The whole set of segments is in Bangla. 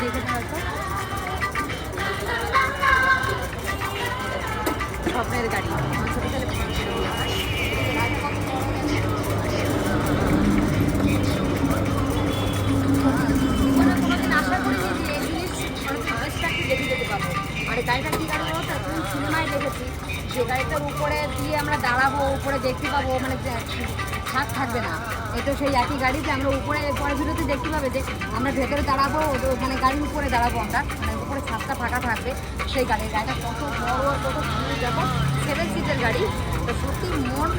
দেখে থাকো স্বপ্নের গাড়ি। গাড়িটার উপরে দিয়ে আমরা দাঁড়াবো, উপরে দেখতে পাবো মানে ছাদ থাকবে না। এটা সেই একই গাড়িতে আমরা উপরে পরে ভিডিওতে দেখতে পাবে যে আমরা ভেতরে দাঁড়াবো মানে গাড়ির উপরে দাঁড়াবো আমরা মানে উপরে ছাদটা ফাঁকা থাকবে, সেই গাড়ির গাড়িটা কত বড়, কত সুন্দর দেখো সেভেন সিটের গাড়ি। তো সত্যি মন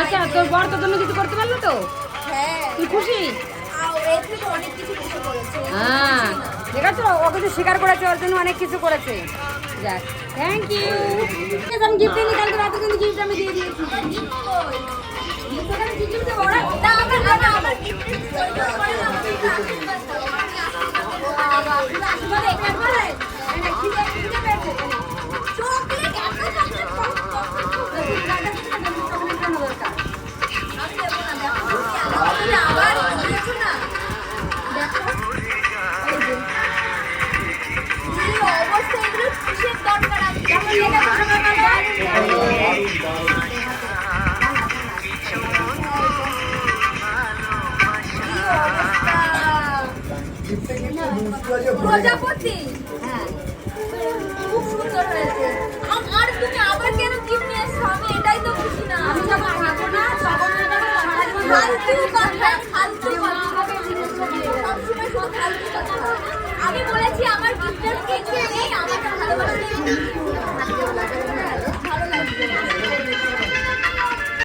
আচ্ছা তোর বর তোর জন্য কিছু করতে পারল তো? তুই খুশি? কিছু কিছু হ্যাঁ ঠিক আছে, ও কিন্তু স্বীকার করেছে, ওর জন্য অনেক কিছু করেছে। যাক থ্যাংক ইউ গিফট আমি দিয়ে দিয়েছি। প্রজাপতি? হ্যাঁ। আর তুমি আবার কেন গিফট নিয়ে এসছো? আমি তো বুঝি না। আমি তো বলেছি আমার গিফটের কিছু নেই আমাকে ভালোবাসা